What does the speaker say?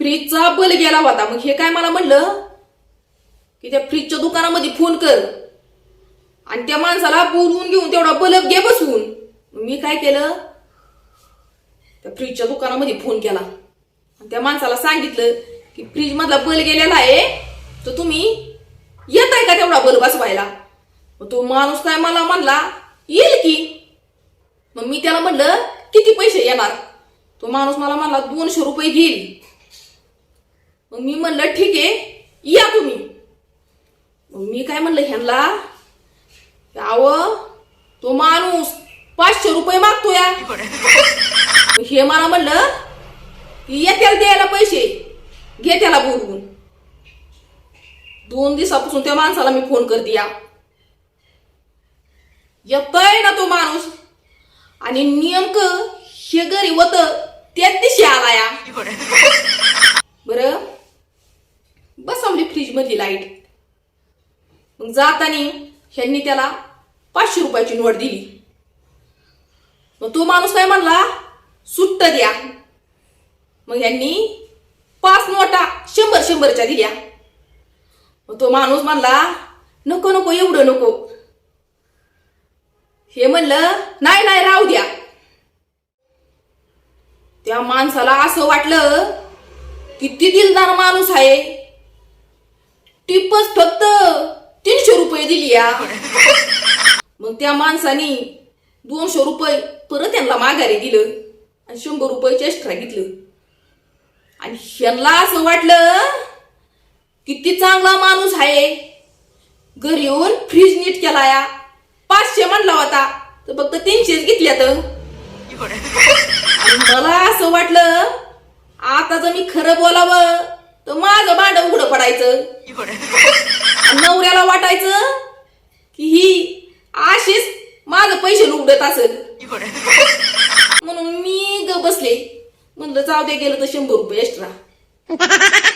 फ्रीजचा बल गेला होता. मग हे काय मला म्हणलं? की त्या फ्रीजच्या दुकानामध्ये फोन कर. आणि त्या माणसाला बोलवून घेऊन तेवढा बल्ब घे बसवून मग मी काय केलं? त्या फ्रीजच्या दुकानामध्ये फोन केला. आणि त्या माणसाला सांगितलं की फ्रीज मधला बल गेलेला आहे. तर तुम्ही येत आहे का तेवढा बल बसवायला? मग तो माणूस काय मला म्हणला येईल की. मग मी त्याला म्हणलं किती पैसे येणार? तो माणूस मला म्हणला दोनशे रुपये घेईल. मग मी म्हणलं ठीक आहे या तुम्ही. मग मी काय म्हणलं ह्यांना आव तो माणूस पाचशे रुपये मागतो या हे मला म्हणलं की येत्याला द्यायला पैसे घे त्याला बोलवून. दोन दिवसापासून त्या माणसाला मी फोन करते या. येतय ना तो माणूस. आणि नेमकं हे घरी होत त्याच दिवशी आला या. मधली लाइट. मग जातानी ह्यांनी त्याला पाचशे रुपयाची नोट दिली. मग तो माणूस काय म्हणला? सुट्ट द्या. मग ह्यांनी पाच नोटा शंभर शंभरच्या दिल्या. मग तो माणूस म्हणला नको नको एवढं नको. हे म्हणलं नाही नाही राहू द्या. त्या माणसाला असं वाटलं किती दिलदार माणूस आहे. टिपच फक्त तीनशे रुपये दिली या. मग त्या माणसानी दोनशे रुपये परत त्यांना माघारी दिलं आणि शंभर रुपयाचे एक्स्ट्रा घेतलं. आणि ह्यांना असं वाटलं किती चांगला माणूस आहे. घरी येऊन फ्रीज नीट केला या. पाचशे म्हणला होता तर फक्त तीनशेच घेतल्यात आणि मला असं वाटलं आता जर मी खरं बोलावं. तर माझं भांड उघडं पडायचं. नवऱ्याला वाटायचं की ही आशीच माझं पैसे लुगडत असेल. म्हणून मी ग बसले. म्हणलं जाऊ दे गेलं तर शंभर रुपये एक्स्ट्रा